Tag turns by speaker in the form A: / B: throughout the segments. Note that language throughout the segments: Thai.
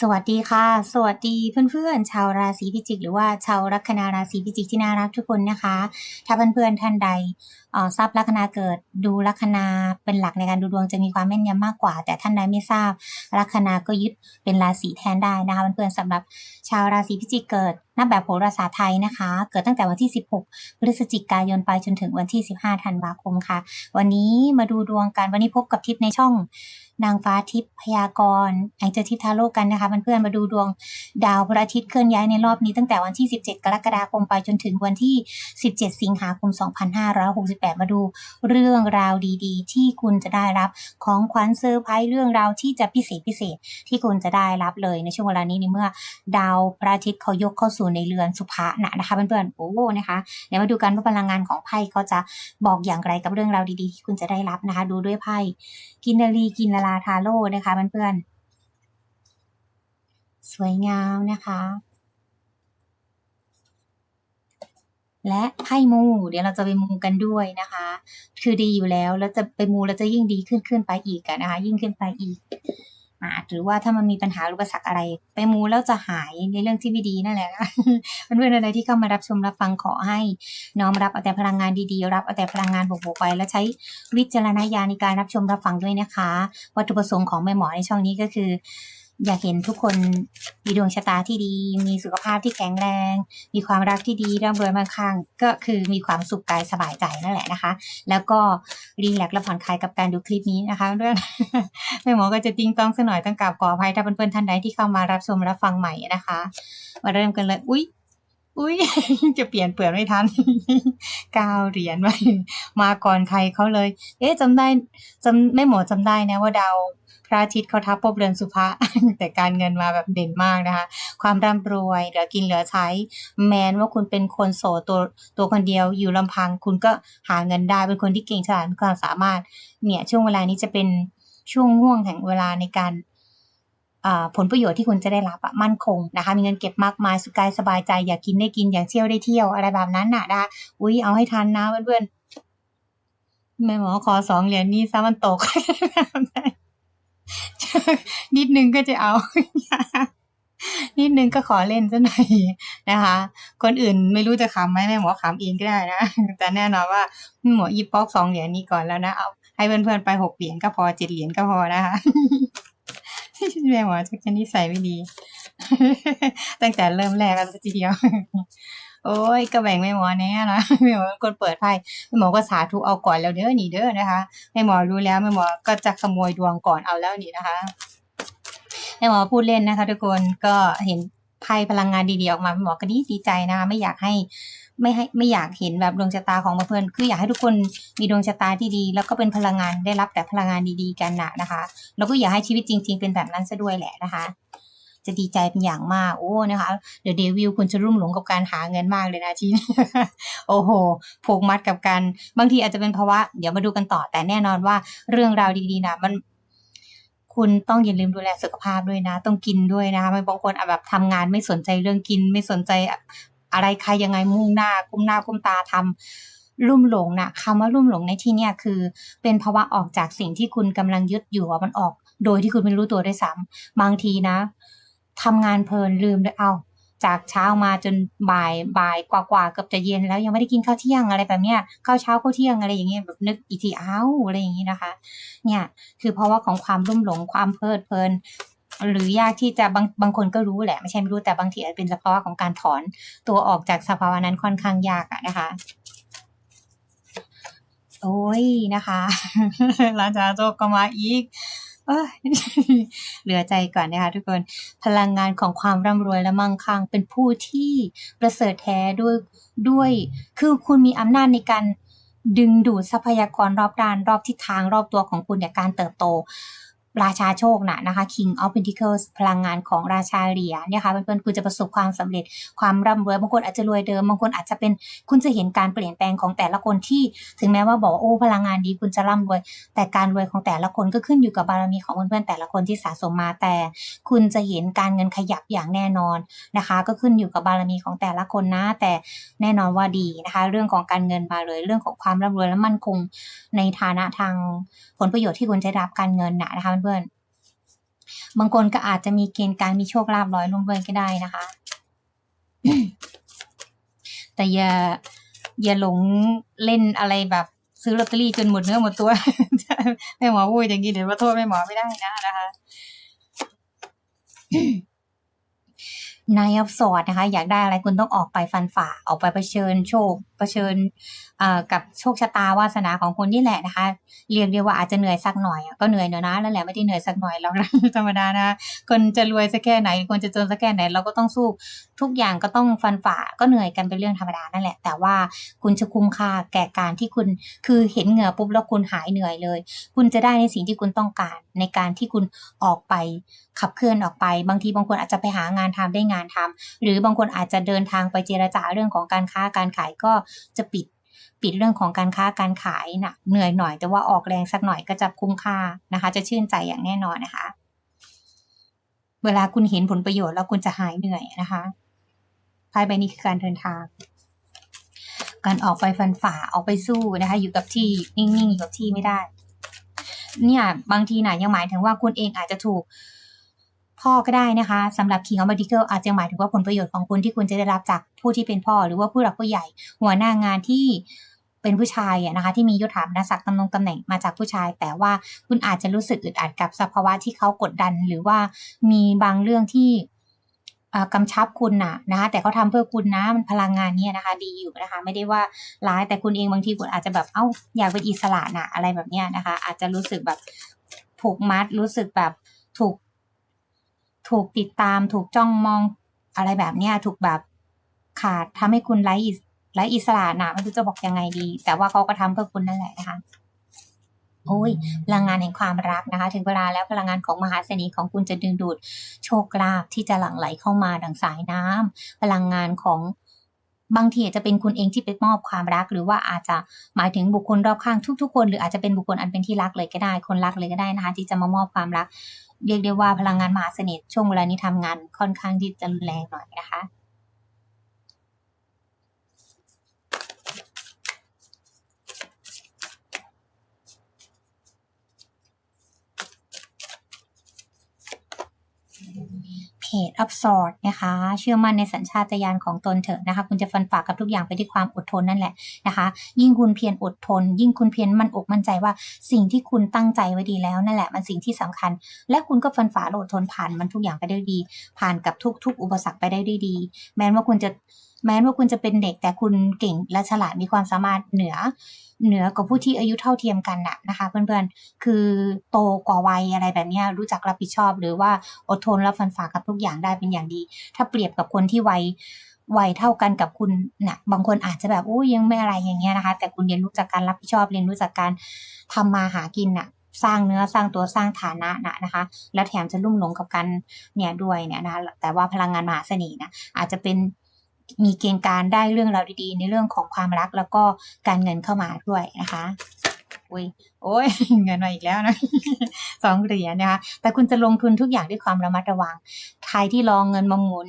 A: สวัสดีค่ะ สวัสดีเพื่อนๆ ชาวราศีพิจิก หรือว่าชาวลัคนาราศีพิจิกที่น่ารักทุกคนนะคะ ถ้าเพื่อนๆท่านใดทราบลัคนาเกิดดูลัคนาเป็นหลักในการดูดวงจะมีความแม่นยำมากกว่า แต่ท่านใดไม่ทราบลัคนาก็ยึดเป็นราศีแทนได้นะคะเพื่อนๆสำหรับชาวราศีพิจิกเกิด นับแบบโหราศาสตร์ไทยนะคะ เกิดตั้งแต่วันที่ 16 พฤศจิกายนไปจนถึงวันที่ 15 ธันวาคมค่ะ วันนี้มาดูดวงกันวันนี้พบกับทิพย์ในช่องนางฟ้าทิพย์พยากรณ์แองเจลทิพย์ทาโร่กันนะคะเพื่อนๆมาดูดวงดาวพระอาทิตย์เคลื่อนย้ายในรอบนี้ตั้งแต่วันที่ 17 กรกฎาคมไปจนถึงวันที่ 17 สิงหาคม 2568 มาดูเรื่องราวดีๆ ที่คุณจะได้รับของขวัญเซอร์ไพรส์เรื่องราวที่จะพิเศษพิเศษที่คุณจะได้รับเลยในช่วงเวลานี้ในเมื่อ ดาวพระอาทิตย์เขายกเข้าสู่ในเรือนสุภะนะนะคะเพื่อนๆโอ้นะคะเดี๋ยวมาดูกันว่าพลังงานของไพ่เขาจะบอกอย่างไรกับเรื่องราวดีๆที่คุณจะได้รับนะคะ ดูด้วยไพ่กินนารีกินนาราทาโร่นะคะเพื่อนๆสวยงามนะคะและไพ่มู เดี๋ยวเราจะไปมูกันด้วยนะคะ คือดีอยู่แล้วแล้วจะไปมูแล้วจะยิ่งดีขึ้นขึ้นไปอีกนะคะ ยิ่งขึ้นไปอีก หรือว่าถ้ามันมีปัญหาออุปสรรคอะไร ไปมูแล้วจะหายในเรื่องที่ไม่ดีนั่นแหละนะเพื่อนๆอะไรที่เข้ามารับชมรับฟังขอให้ น้อมรับเอาแต่พลังงานดีๆ รับเอาแต่พลังงานบวกๆไป แล้วใช้วิจารณญาณในการรับชมรับฟังด้วยนะคะ วัตถุประสงค์ของแม่หมอในช่องนี้ก็คือ อยากเห็นทุกคนมีดวงชะตาที่ดี มีสุขภาพที่แข็งแรง มีความรักที่ดีร่ำรวยมั่งคั่ง ก็คือมีความสุขกายสบายใจนั่นแหละนะคะ แล้วก็รีแลกซ์และผ่อนคลายกับการดูคลิปนี้นะคะเพื่อนแม่หมอก็จะติ้งต้องสักหน่อยต้องกราบขออภัยถ้าเพื่อนๆท่านใดที่เข้ามารับชมรับฟังใหม่นะคะ มาเริ่มกันเลยอุ๊ยอุ๊ยจะเปลี่ยนเปลือกไม่ทันก้าวเหรียญมามาก่อนใครเขาเลย เอ๊ะจำได้จำแม่หมอจำได้นะว่าดาว พระอาทิตย์เขาทับภพเรือนสุภะแต่การเงินมาแบบเด่นมากนะคะ ความร่ำรวยเหลือกินเหลือใช้ แม้นว่าคุณเป็นคนโสดตัวตัวคนเดียวอยู่ลำพัง คุณก็หาเงินได้เป็นคนที่เก่งฉลาดมีความสามารถ เนี่ยช่วงเวลานี้จะเป็นช่วงห่วงแห่งเวลาในการผลประโยชน์ที่คุณจะได้รับอะมั่นคงนะคะ มีเงินเก็บมากมายสุขกายสบายใจ อยากกินได้กินอยากเที่ยวได้เที่ยวอะไรแบบนั้นน่ะนะคะอุ้ยเอาให้ทันนะเพื่อนๆแม่หมอขอสองเหรียญนี้ซะมันตกนิ นิดนึงก็จะเอา นิดนึงก็ขอเล่นซะหน่อยนะคะ คนอื่นไม่รู้จะขำไหมแม่หมอขำเองก็ได้นะแต่แน่นอนว่าแม่หมออีป๊อกสองเหรียญนี้ก่อนแล้วนะเอาให้เพื่อนๆไปหกเหรียญก็พอเจ็ดเหรียญก็พอนะคะแม่หมอจะแค่นี้ใส่ไม่ดี ตั้งแต่เริ่มแรกแล้วทีเดียว โอ้ยก็แบ่งแม่หมอแน่นะแม่หมอเป็นคนเปิดไพ่แม่หมอก็สาธุเอาก่อนแล้วเด้อนี่เด้อนะคะแม่หมอรู้แล้วแม่หมอก็จะขโมยดวงก่อนเอาแล้วนี่นะคะแม่หมอพูดเล่นนะคะ ทุกคนก็เห็นไพ่พลังงานดีๆออกมาแม่หมอก็ดีดีใจนะคะไม่อยากให้ไม่ให้ไม่อยากเห็นแบบดวงชะตาของเพื่อนคืออยากให้ทุกคนมีดวงชะตาที่ดี แล้วก็เป็นพลังงานได้รับแต่พลังงานดีๆกันนะนะคะ แล้วก็อยากให้ชีวิตจริง ๆ เป็นแบบนั้นซะด้วยแหละนะคะ จะดีใจเป็นอย่างมาก โอ้นะคะเดี๋ยวเดวิลคุณจะรุ่มหลงกับการหาเงินมากเลยนะทีนโอ้โหผูกมัดกับการบางทีอาจจะเป็นภาวะเดี๋ยวมาดูกันต่อ แต่แน่นอนว่าเรื่องราวดีๆนะมันคุณต้องอย่าลืมดูแลสุขภาพด้วยนะ ต้องกินด้วยนะคะบางคนแบบทำงานไม่สนใจเรื่องกิน ไม่สนใจอะไรใครยังไงมุ่งหน้ากุมหน้ากุมตาทำลุ่มหลงนะคำว่าลุ่มหลงในที่เนี้ยคือ เป็นภาวะออกจากสิ่งที่คุณกำลังยึดอยู่อะมันออก โดยที่คุณไม่รู้ตัวด้วยซ้ำบางทีนะ ทำงานเพลินลืมเลยเอา จากเช้ามาจนบ่ายบ่ายกว่าๆเกือบจะเย็นแล้วยังไม่ได้กินข้าวเที่ยงอะไรแบบเนี้ยข้าวเช้าข้าวเที่ยงอะไรอย่างเงี้ยแบบนึกอีกทีอ้าวอะไรอย่างงี้นะคะ เนี่ยคือเพราะว่าของความรุ่มหลงความเพลิดเพลินหรือยากที่จะบางบางคนก็รู้แหละไม่ใช่ไม่รู้แต่บางทีอาจเป็นสภาวะของการถอนตัวออกจากสภาวะนั้นค่อนข้างยากอะนะคะ โอ้ยนะคะราชาโจกก็มาอีก เอ้ยเหลือใจก่อนนะคะทุกคนพลังงานของความร่ำรวยและมั่งคั่งเป็นผู้ที่ประเสริฐแท้ด้วยด้วย คือคุณมีอำนาจในการดึงดูดทรัพยากรรอบด้าน รอบทิศทางรอบตัวของคุณเนี่ยการเติบโต ราชาโชคนะนะคะ King of Pentacles พลังงานของราชาเหรียญเนี่ยค่ะเพื่อนๆคุณจะประสบความสำเร็จความร่ำรวยบางคนอาจจะรวยเดิมบางคนอาจจะเป็นคุณจะเห็นการเปลี่ยนแปลงของแต่ละคนที่ถึงแม้ว่าบอกว่าโอ้พลังงานดีคุณจะร่ำรวย แต่การรวยของแต่ละคนก็ขึ้นอยู่กับบารมีของเพื่อนๆแต่ละคนที่สะสมมาแต่ คุณจะเห็นการเงินขยับอย่างแน่นอนนะคะ ก็ขึ้นอยู่กับบารมีของแต่ละคนนะแต่แน่นอนว่าดีนะคะ เรื่องของการเงินมาเลยเรื่องของความร่ำรวยและมั่นคงในฐานะทางผลประโยชน์ที่คุณจะรับการเงินนะนะคะเพื่อน บางคนก็อาจจะมีเกณฑ์การมีโชคลาภร้อยลงด้วยก็ได้นะคะ แต่อย่าอย่าหลงเล่นอะไรแบบซื้อลอตเตอรี่จนหมดเนื้อหมดตัวแม่หมอพูดอย่างนี้เดี๋ยวว่าโทษแม่หมอไม่ได้นะนะคะนายอับสอดนะคะ อยากได้อะไรคุณต้องออกไปฟันฝ่าออกไปเผชิญโชคเผชิญ กับโชคชะตาวาสนาของคนนี่แหละนะคะ เรียกได้ว่าอาจจะเหนื่อยสักหน่อยก็เหนื่อยเนอะนะนั่นแหละไม่ได้เหนื่อยสักหน่อยหรอกนะธรรมดานะคนจะรวยสักแค่ไหนคนจะจนสักแค่ไหนเราก็ต้องสู้ทุกอย่างก็ต้องฟันฝ่าก็เหนื่อยกันเป็นเรื่องธรรมดานั่นแหละ แต่ว่าคุณจะคุ้มค่าแก่การที่คุณคือเห็นเหงื่อปุ๊บแล้วคุณหายเหนื่อยเลย คุณจะได้ในสิ่งที่คุณต้องการในการที่คุณออกไปขับเคลื่อนออกไป บางทีบางคนอาจจะไปหางานทำได้งานทำหรือบางคนอาจจะเดินทางไปเจรจาเรื่องของการค้าการขายก็จะปิด ปิดเรื่องของการค้าการขายนะเหนื่อยหน่อย แต่ว่าออกแรงสักหน่อยก็จะคุ้มค่านะคะ จะชื่นใจอย่างแน่นอนนะคะ เวลาคุณเห็นผลประโยชน์แล้วคุณจะหายเหนื่อยนะคะไพ่ใบนี้คือการเดินทาง การออกไปฟันฝ่าออกไปสู้นะคะ อยู่กับที่นิ่งๆอยู่กับที่ไม่ได้ เนี่ย บางทีนะยังหมายถึงว่าคุณเองอาจจะถูก พ่อก็ได้นะคะสำหรับ King of Medical อาจจะหมายถึงว่าผลประโยชน์ของคุณที่คุณจะได้รับจากผู้ที่เป็นพ่อ หรือว่าผู้หลักผู้ใหญ่ หัวหน้างานที่เป็นผู้ชายอะนะคะ ที่มียศถาบรรดาศักดิ์ตำแหน่งตำแหน่งมาจากผู้ชาย แต่ว่าคุณอาจจะรู้สึกอึดอัดกับสภาวะที่เขากดดัน หรือว่ามีบางเรื่องที่อ่ากำชับคุณนะนะคะแต่เขาทำเพื่อคุณนะมันพลังงานเนี่ยนะคะ ดีอยู่นะคะ ไม่ได้ว่าร้ายแต่คุณเองบางทีคุณอาจจะแบบเอ้าอยากเป็นอิสระนะอะไรแบบเนี้ยนะคะ อาจจะรู้สึกแบบผูกมัดรู้สึกแบบถูก ถูกติดตาม ถูกจ้องมองอะไรแบบเนี้ยถูกแบบขาดทำให้คุณไร้อิสไร้อิสระนะไม่รู้จะบอกยังไงดี แต่ว่าเขาก็ทำเพื่อคุณนั่นแหละนะคะโอ้ยพลังงานแห่งความรักนะคะ ถึงเวลาแล้วพลังงานของมหาเสน่ห์ของคุณจะดึงดูดโชคลาภที่จะหลั่งไหลเข้ามาดังสายน้ำพลังงานของบางทีอาจจะเป็นคุณเองที่ไปมอบความรัก หรือว่าอาจจะหมายถึงบุคคลรอบข้างทุกๆคน หรืออาจจะเป็นบุคคลอันเป็นที่รักเลยก็ได้ คนรักเลยก็ได้นะคะ ที่จะมามอบความรัก เรียกได้ว่าพลังงานมหาเสน่ห์ช่วงเวลานี้ทำงานค่อนข้างที่จะรุนแรงหน่อยนะคะ เพจอับสอดนะคะ เชื่อมั่นในสัญชาตญาณของตนเถอะนะคะ คุณจะฟันฝ่ากับทุกอย่างไปด้วยความอดทนนั่นแหละนะคะ ยิ่งคุณเพียรอดทน ยิ่งคุณเพียรมั่นอกมั่นใจว่าสิ่งที่คุณตั้งใจไว้ดีแล้วนั่นแหละมันสิ่งที่สำคัญ และคุณก็ฟันฝ่าอดทนผ่านมันทุกอย่างไปได้ดี ผ่านกับทุก ๆ อุปสรรคไปได้ดี แม้ว่าคุณจะ แม้ว่าคุณจะเป็นเด็กแต่คุณเก่งและฉลาดมีความสามารถเหนือ เหนือกว่าผู้ที่อายุเท่าเทียมกันน่ะนะคะ เพื่อนๆ คือโตกว่าวัยอะไรแบบนี้รู้จักรับผิดชอบ หรือว่าอดทนและฟันฝ่ากับทุกอย่างได้เป็นอย่างดี ถ้าเปรียบกับคนที่วัยวัยเท่ากันกับคุณน่ะบางคนอาจจะแบบอู้ยังไม่อะไรอย่างเงี้ยนะคะ แต่คุณเรียนรู้จากการรับผิดชอบเรียนรู้จากการทำมาหากินน่ะสร้างเนื้อสร้างตัวสร้างฐานะนะนะคะ แล้วแถมจะลุ่มหลงกับการเนี่ยด้วยเนี่ยนะคะแต่ว่าพลังงานมหาเสน่ห์นะอาจจะเป็น มีเกณฑ์การได้เรื่องราวดีๆ ในเรื่องของความรักแล้วก็การเงินเข้ามาด้วยนะคะอุ้ยโอ้ยเงินมาอีกแล้วนะสองเหรียญนะคะ แต่คุณจะลงทุนทุกอย่างด้วยความระมัดระวัง ใครที่รองเงินมาหมุน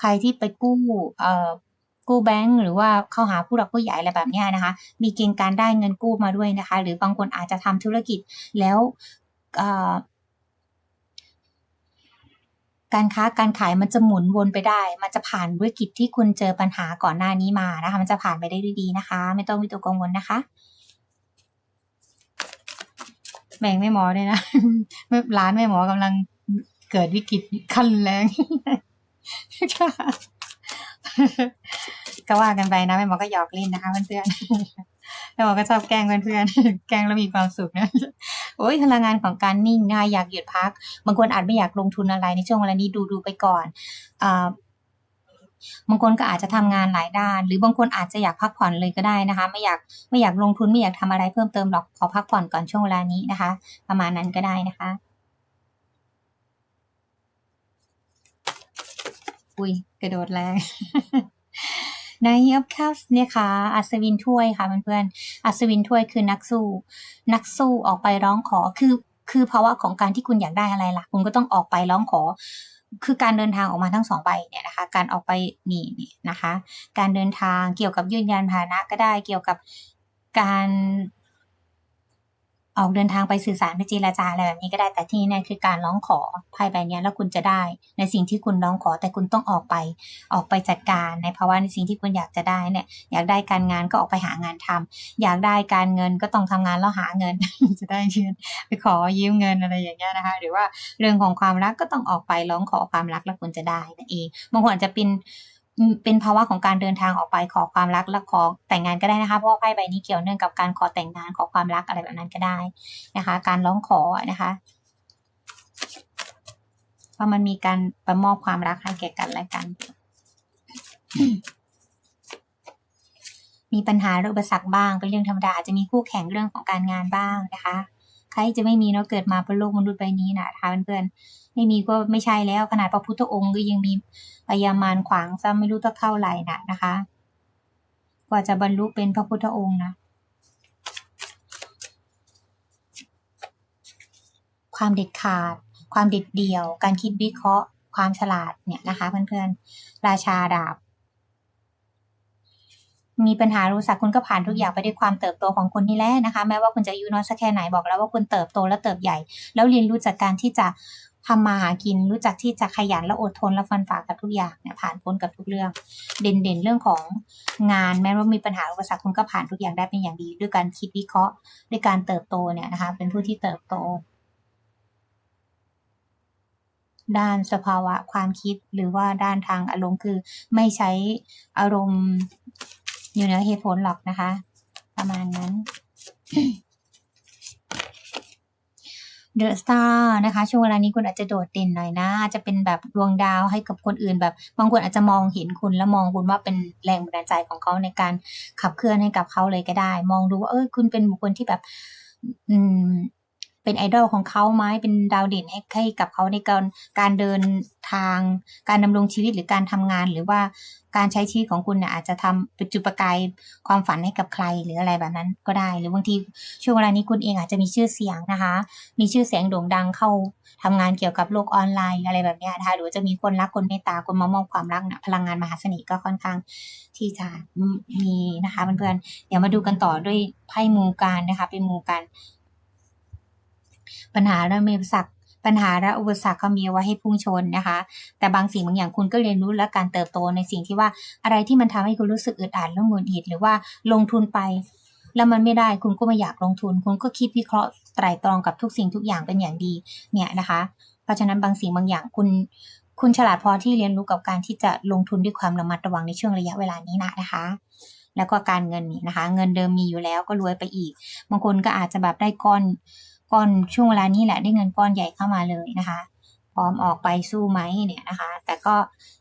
A: ใครที่ไปกู้เอ่อกู้แบงก์หรือว่าเข้าหาผู้หลักผู้ใหญ่อะไรแบบนี้นะคะ มีเกณฑ์การได้เงินกู้มาด้วยนะคะ หรือบางคนอาจจะทำธุรกิจแล้วเอ่อ การค้าการขายมันจะหมุนวนไปได้ มันจะผ่านวิกฤตที่คุณเจอปัญหาก่อนหน้านี้มานะคะ มันจะผ่านไปได้ด้วยดีนะคะ ไม่ต้องมีตัวกังวลนะคะ แบ่งไม่หมอเลยนะไม่ร้านไม่หมอกำลังเกิดวิกฤตขั้นแรงค่ะ ก็ว่ากันไปนะแม่หมอก็หยอกเล่นนะคะเพื่อนๆแม่หมอก็ชอบแกล้งเพื่อนๆแกล้งแล้วมีความสุขนะโอ้ยพลังงานของการนิ่งนะอยากหยุดพัก บางคนอาจไม่อยากลงทุนอะไรในช่วงเวลานี้ดูดูไปก่อนอ่าบางคนก็อาจจะทำงานหลายด้าน หรือบางคนอาจจะอยากพักผ่อนเลยก็ได้นะคะ ไม่อยากไม่อยากลงทุนไม่อยากทำอะไรเพิ่มเติมหรอกขอพักผ่อนก่อนช่วงเวลานี้นะคะ ประมาณนั้นก็ได้นะคะอุ้ยกระโดดแรง ในอัพคัพเนี่ยค่ะ อัศวินถ้วยค่ะเพื่อนๆ อัศวินถ้วยคือนักสู้ นักสู้ออกไปร้องขอ คือ คือภาวะของการที่คุณอยากได้อะไรล่ะ คุณก็ต้องออกไปร้องขอ คือการเดินทางออกมาทั้งสองใบเนี่ยนะคะ การออกไปนี่นี่นะคะ การเดินทางเกี่ยวกับยืนยันพาหนะก็ได้ เกี่ยวกับการ ออกเดินทางไปสื่อสารไปเจรจาอะไรแบบนี้ก็ได้แต่ที่แน่คือการร้องขอไพ่ใบนี้แล้วคุณจะได้ ในสิ่งที่คุณร้องขอแต่คุณต้องออกไปออกไปจัดการ ในภาวะในสิ่งที่คุณอยากจะได้เนี่ย อยากได้การงานก็ออกไปหางานทำอยากได้การเงินก็ต้องทำงานแล้วหาเงิน จะได้เงินไปขอยืมเงินอะไรอย่างเงี้ยนะคะ หรือว่าเรื่องของความรักก็ต้องออกไปร้องขอความรักแล้วคุณจะได้นั่นเองบางคนจจะเป็น เป็นภาวะของการเดินทางออกไปขอความรักและขอแต่งงานก็ได้นะคะ เพราะไพ่ใบนี้เกี่ยวเนื่องกับการขอแต่งงานขอความรักอะไรแบบนั้นก็ได้นะคะ การร้องขอนะคะเพราะมันมีการประมอบความรักให้แก่กันและกัน มีปัญหาหรืออุปสรรคบ้างเป็นเรื่องธรรมดาอาจจะมีคู่แข่งเรื่องของการงานบ้างนะคะ ใครจะไม่มีเนาะเกิดมาบนโลกมนุษย์ใบนี้นะคะเพื่อนๆ ไม่มีก็ไม่ใช่แล้วขนาดพระพุทธองค์ก็ยังมีพยามารขวางซ้ำไม่รู้ตั้งเท่าไหร่นะนะคะ กว่าจะบรรลุเป็นพระพุทธองค์นะ ความเด็ดขาด ความเด็ดเดี่ยว การคิดวิเคราะห์ ความฉลาดเนี่ยนะคะเพื่อนๆราชาดาบมีปัญหารู้สักคุณก็ผ่านทุกอย่างไปด้วยความเติบโตของคุณนี่แหละนะคะ แม้ว่าคุณจะอายุน้อยสักแค่ไหนบอกแล้วว่าคุณเติบโตและเติบใหญ่ แล้วเรียนรู้จากการที่จะ ทำมาหากินรู้จักที่จะขยันและอดทนและฟันฝ่ากับทุกอย่างเนี่ยผ่านพ้นกับทุกเรื่อง เด่นเด่นๆเรื่องของงานแม้ว่ามีปัญหาอุปสรรคคุณก็ผ่านทุกอย่างได้เป็นอย่างดี ด้วยการคิดวิเคราะห์ ด้วยการเติบโตเนี่ยนะคะ เป็นผู้ที่เติบโต ด้านสภาวะความคิดหรือว่าด้านทางอารมณ์คือไม่ใช้อารมณ์อยู่เหนือเหตุผลหรอกนะคะ ประมาณนั้น เดอะสตาร์นะคะ ช่วงเวลานี้คุณอาจจะโดดเด่นหน่อยนะอาจจะเป็นแบบดวงดาวให้กับคนอื่นแบบ บางคนอาจจะมองเห็นคุณแล้วมองคุณว่าเป็นแรงบันดาลใจของเขาในการขับเคลื่อนให้กับเขาเลยก็ได้ มองดูว่าเออคุณเป็นบุคคลที่แบบ อืม เป็นไอดอลของเขาไหมเป็นดาวเด่นให้ให้กับเขาในการการเดินทาง การดำรงชีวิตหรือการทำงาน หรือว่าการใช้ชีวิตของคุณเนี่ยอาจจะทำเป็นจุดประกายความฝันให้กับใครหรืออะไรแบบนั้นก็ได้ หรือบางทีช่วงเวลานี้คุณเองอาจจะมีชื่อเสียงนะคะ มีชื่อเสียงโด่งดังเข้าทำงานเกี่ยวกับโลกออนไลน์อะไรแบบนี้นะคะหรือจะมีคนรักคนเมตตาคนมามอบความรักเนี่ยพลังงานมหาเสน่ห์ก็ค่อนข้างที่จะมีนะคะเพื่อนๆเดี๋ยวมาดูกันต่อด้วยไพ่มูการนะคะเป็นมูการ ปัญหาและอุปสรรคปัญหาและอุปสรรคเขามีไว้ให้พุ่งชนนะคะ แต่บางสิ่งบางอย่างคุณก็เรียนรู้และการเติบโตในสิ่งที่ว่าอะไรที่มันทำให้คุณรู้สึกอึดอัดและหงุดหงิดหรือว่าลงทุนไป แล้วมันไม่ได้คุณก็ไม่อยากลงทุน คุณก็คิดวิเคราะห์ไตร่ตรองกับทุกสิ่งทุกอย่างเป็นอย่างดีเนี่ยนะคะ เพราะฉะนั้นบางสิ่งบางอย่างคุณ คุณฉลาดพอที่เรียนรู้กับการที่จะลงทุนด้วยความระมัดระวังในช่วงระยะเวลานี้นะนะคะแล้วก็การเงินนี่นะคะ เงินเดิมมีอยู่แล้วก็รวยไปอีก บางคนก็อาจจะแบบได้ก้อน ก้อนช่วงเวลานี้แหละได้เงินก้อนใหญ่เข้ามาเลยนะคะ พร้อมออกไปสู้ไหมเนี่ยนะคะ แต่ก็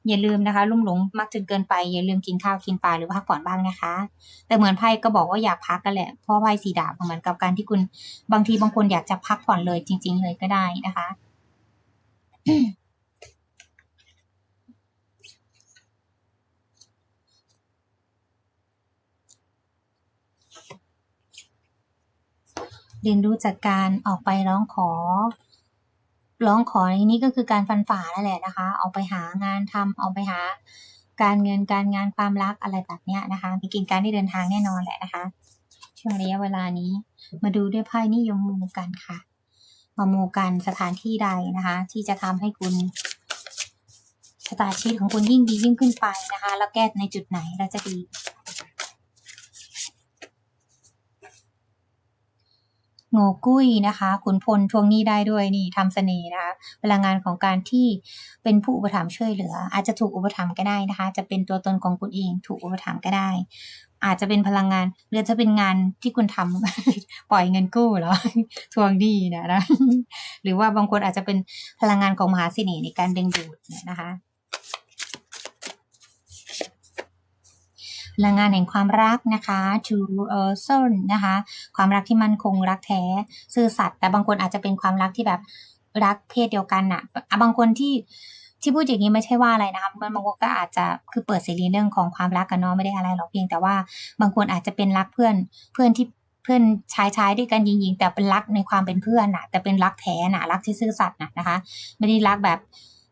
A: อย่าลืมนะคะ ลุ่มหลงมากจนเกินไปอย่าลืมกินข้าวกินปลาหรือพักผ่อนบ้างนะคะ แต่เหมือนไพ่ก็บอกว่าอยากพักกันแหละเพราะไพ่สีดาบเหมือนกับการที่คุณบางทีบางคนอยากจะพักผ่อนเลยจริง ๆ เลยก็ได้นะคะ เรียนรู้จากการออกไปร้องขอ ร้องขอในนี้ก็คือการฟันฝ่านั่นแหละนะคะ ออกไปหางานทำออกไปหา การเงินการงานความรักอะไรแบบเนี้ยนะคะ มีกินการได้เดินทางแน่นอนแหละนะคะ ช่วงระยะเวลานี้ มาดูด้วยไพ่นิยมมูกันค่ะ มามูกันสถานที่ใดนะคะ ที่จะทำให้คุณชะตาชีวิตของคุณยิ่งดียิ่งขึ้นไปนะคะ แล้วแก้ในจุดไหนเราจะดี โงกุ้ยนะคะ ขุนพลทวงหนี้ได้ด้วยนี่ทำเสน่ห์นะคะพลังงานของการที่เป็นผู้อุปถัมภ์ช่วยเหลือ อาจจะถูกอุปถัมภ์ก็ได้นะคะ จะเป็นตัวตนของคุณเองถูกอุปถัมภ์ก็ได้ อาจจะเป็นพลังงานหรือจะเป็นงานที่คุณทำปล่อยเงินกู้หรอทวงหนี้นะนะหรือว่าบางคนอาจจะเป็นพลังงานของมหาเสน่ห์ในการดึงดูดนะคะ พลังงานแห่งความรักนะคะ true uh, soul นะคะ ความรักที่มั่นคงรักแท้ซื่อสัตย์แต่บางคนอาจจะเป็นความรักที่แบบรักเพศเดียวกันนะอะบางคนที่ที่พูดอย่างนี้ไม่ใช่ว่าอะไรนะคะมันบางคนก็อาจจะคือเปิดเสรีเรื่องของความรักกันเนาะไม่ได้อะไรหรอกเพียงแต่ว่าบางคนอาจจะเป็นรักเพื่อนเพื่อนที่เพื่อนชายชายด้วยกันยิงๆ แต่เป็นรักในความเป็นเพื่อนน่ะแต่เป็นรักแท้น่ะรักที่ซื่อสัตย์นะนะคะ ไม่ได้รักแบบ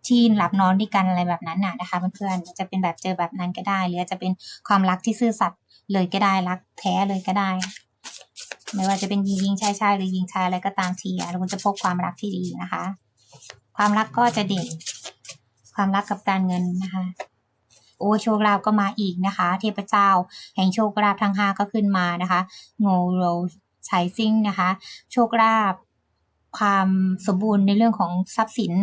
A: ที่หลับนอนด้วยกันอะไรแบบนั้นน่ะนะคะเพื่อนๆจะเป็นแบบเจอแบบนั้นก็ได้ หรือจะเป็นความรักที่ซื่อสัตย์เลยก็ได้รักแท้เลยก็ได้ ไม่ว่าจะเป็นหญิงหญิงชายชายหรือหญิงชายอะไรก็ตามทีอะคุณจะพบความรักที่ดีนะคะ ความรักก็จะเด่น ความรักกับการเงินนะคะโอ้โชคลาภก็มาอีกนะคะ เทพเจ้า แห่งโชคลาภทั้งห้าก็ขึ้นมานะคะ โงโรไชซิ่งนะคะ โชคลาภ ความสมบูรณ์ในเรื่องของทรัพย์สิน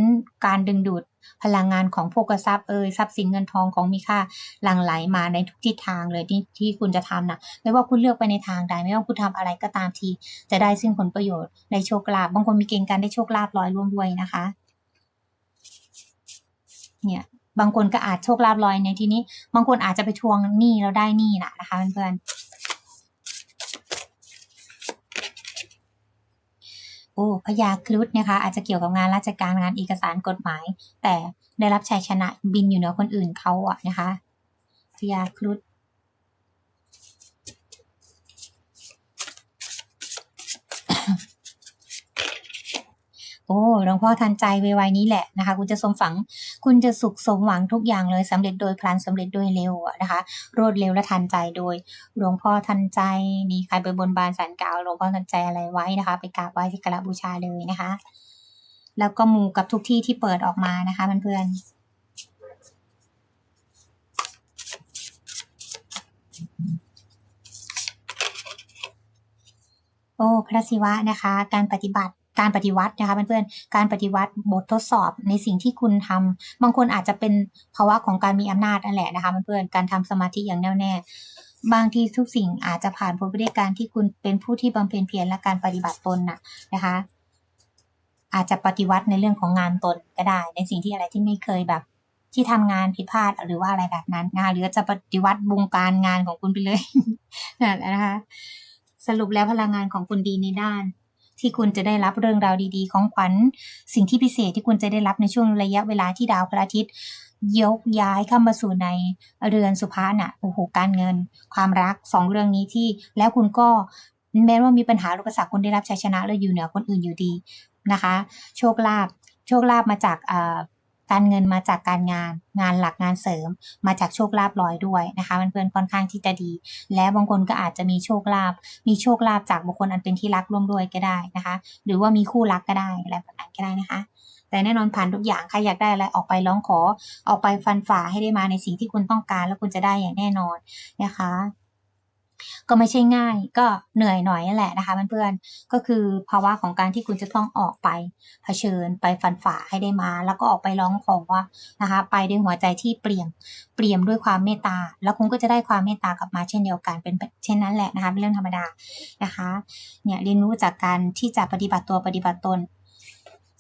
A: การดึงดูดพลังงานของโภคทรัพย์เอ่ยทรัพย์สินเงินทองของมีค่าหลั่งไหลมาในทุกทิศทางเลยที่ที่คุณจะทำนะไม่ว่าคุณเลือกไปในทางใดไม่ว่าคุณทำอะไรก็ตามที จะได้ซึ่งผลประโยชน์ในโชคลาภบางคนมีเกณฑ์การได้โชคลาภลอยร่วมด้วยนะคะ เนี่ย บางคนก็อาจโชคลาภลอยในที่นี้ บางคนอาจจะไปทวงหนี้แล้วได้หนี้นะนะคะเพื่อนๆ โอ้พญาครุฑนะคะ อาจจะเกี่ยวกับงานราชการงานเอกสารกฎหมาย แต่ได้รับชัยชนะบินอยู่เหนือคนอื่นเขาอะนะคะพญาครุฑโอ้หลวงพ่อทันใจไวๆนี้แหละนะคะ คุณจะสมฝัง คุณจะสุขสมหวังทุกอย่างเลยสำเร็จโดยพลันสำเร็จโดยเร็วนะคะ รวดเร็วและทันใจโดยหลวงพ่อทันใจนี่ใครไปบนบานสันกล่าวหลวงพ่อทันใจอะไรไว้นะคะ ไปกราบไหว้ที่กราบบูชาเลยนะคะ แล้วก็มูกับทุกที่ที่เปิดออกมานะคะเพื่อนๆโอ้พระศิวะนะคะ การปฏิบัติ การปฏิวัตินะคะเพื่อนๆ การปฏิวัติบททดสอบในสิ่งที่คุณทำบางคนอาจจะเป็นภาวะของการมีอำนาจนั่นแหละนะคะเพื่อนๆ การทำสมาธิอย่างแน่วแน่ บางทีทุกสิ่งอาจจะผ่านพ้นไปด้วยการที่คุณเป็นผู้ที่บำเพ็ญเพียรและการปฏิบัติตนน่ะนะคะ อาจจะปฏิวัติในเรื่องของงานตนก็ได้ ในสิ่งที่อะไรที่ไม่เคยแบบ ที่ทำงานผิดพลาดหรือว่าอะไรแบบนั้นนะคะหรือจะปฏิวัติวงการงานของคุณไปเลยนั่นแหละนะคะสรุปแล้วพลังงานของคุณดีในด้าน ที่คุณจะได้รับเรื่องราวดีๆ ของขวัญ สิ่งที่พิเศษที่คุณจะได้รับในช่วงระยะเวลาที่ดาวพระอาทิตย์ ยกย้ายเข้ามาสู่ในเรือนสุภาษณะโอ้โหการเงิน ความรักสองเรื่องนี้ที่แล้วคุณก็แม้ว่ามีปัญหาอุปสรรคคุณได้รับชัยชนะแล้วอยู่เหนือคนอื่นอยู่ดีนะคะ โชคลาภโชคลาภมาจาก การเงินมาจากการงาน งานหลักงานเสริม มาจากโชคลาภลอยด้วยนะคะเพื่อนค่อนข้างที่จะดี และบางคนก็อาจจะมีโชคลาภมีโชคลาภจากบุคคลอันเป็นที่รักร่วมด้วยก็ได้นะคะ หรือว่ามีคู่รักก็ได้อะไรแบบนั้นก็ได้นะคะแต่แน่นอนผ่านทุกอย่างใครอยากได้อะไรออกไปร้องขอ ออกไปฟันฝ่าให้ได้มาในสิ่งที่คุณต้องการ แล้วคุณจะได้อย่างแน่นอนนะคะ ก็ไม่ใช่ง่าย ก็เหนื่อยหน่อยนั่นแหละนะคะเพื่อนๆก็คือภาวะของการที่คุณจะต้องออกไปเผชิญไปฟันฝ่าให้ได้มา แล้วก็ออกไปร้องขอนะคะ ไปด้วยหัวใจที่เปลี่ยมเปลี่ยมด้วยความเมตตา แล้วคุณก็จะได้ความเมตตากลับมาเช่นเดียวกันเป็นเช่นนั้นแหละนะคะเป็นเรื่องธรรมดานะคะเนี่ยเรียนรู้จากการที่จะปฏิบัติตัวปฏิบัติตน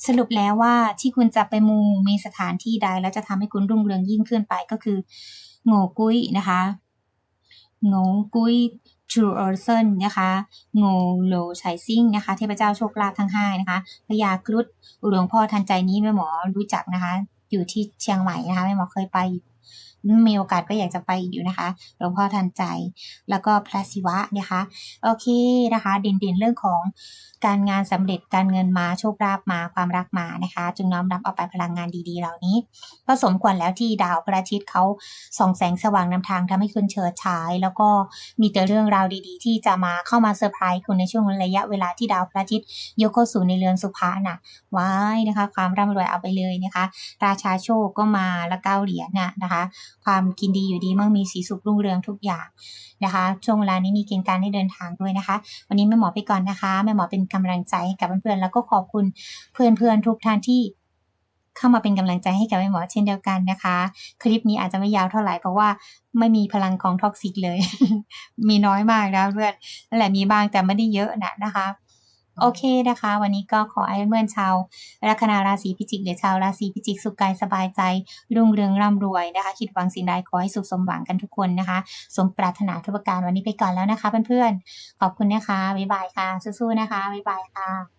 A: สรุปแล้วว่าที่คุณจะไปมูมีสถานที่ใด แล้วจะทำให้คุณรุ่งเรืองยิ่งขึ้นไปก็คือโง่กุ้ยนะคะ โงกุ้ยชูเออร์เซนนะคะโงโลชัยซิ่งนะคะ เทพเจ้าโชคลาภทั้งห้านะคะพญากรุฑหลวงพ่อทันใจนี้แม่หมอรู้จักนะคะ อยู่ที่เชียงใหม่นะคะแม่หมอเคยไป มีโอกาสก็อยากจะไปอยู่นะคะหลวงพ่อทันใจ แล้วก็พระศิวะนะคะโอเคนะคะ เด่นๆเรื่องของการงานสำเร็จการเงินมาโชคลาภมาความรักมานะคะ จึงน้อมรับเอาไปพลังงานดีๆ เหล่านี้ก็สมควรแล้วที่ดาวพระอาทิตย์เขาส่องแสงสว่างนำทางทำให้คุณเฉิดฉาย แล้วก็มีแต่เรื่องราวดีๆ ที่จะมาเข้ามาเซอร์ไพรส์คุณในช่วงระยะเวลาที่ดาวพระอาทิตย์ยกเข้าสู่ในเรือนสุภาน่ะว้ายนะคะ ความร่ำรวยเอาไปเลยนะคะ ราชาโชคก็มาแล้วเก้าเหรียญน่ะนะคะความกินดีอยู่ดีมั่งมีสีสุขรุ่งเรืองทุกอย่างนะคะ ช่วงเวลานี้มีเกณฑ์การได้เดินทางด้วยนะคะ วันนี้แม่หมอไปก่อนนะคะแม่หมอเป็นกำลังใจให้กับเพื่อนๆแล้วก็ขอบคุณเพื่อนๆทุกท่านที่เข้ามาเป็นกำลังใจให้กับแม่หมอเช่นเดียวกันนะคะ คลิปนี้อาจจะไม่ยาวเท่าไหร่เพราะว่าไม่มีพลังของท็อกซิกเลย มีน้อยมากนะเพื่อนนั่นแหละมีบ้างแต่ไม่ได้เยอะนะนะคะ โอเคนะคะ วันนี้ก็ขอให้เพื่อนชาวลัคนาราศีพิจิกหรือชาวราศีพิจิกสุขกายสบายใจ รุ่งเรืองร่ำรวยนะคะ คิดหวังสิ่งใดขอให้สุขสมหวังกันทุกคนนะคะ สมปรารถนาทุกประการวันนี้ไปก่อนแล้วนะคะเพื่อนๆขอบคุณนะคะบ๊ายบายค่ะสู้ๆนะคะบ๊ายบายค่ะ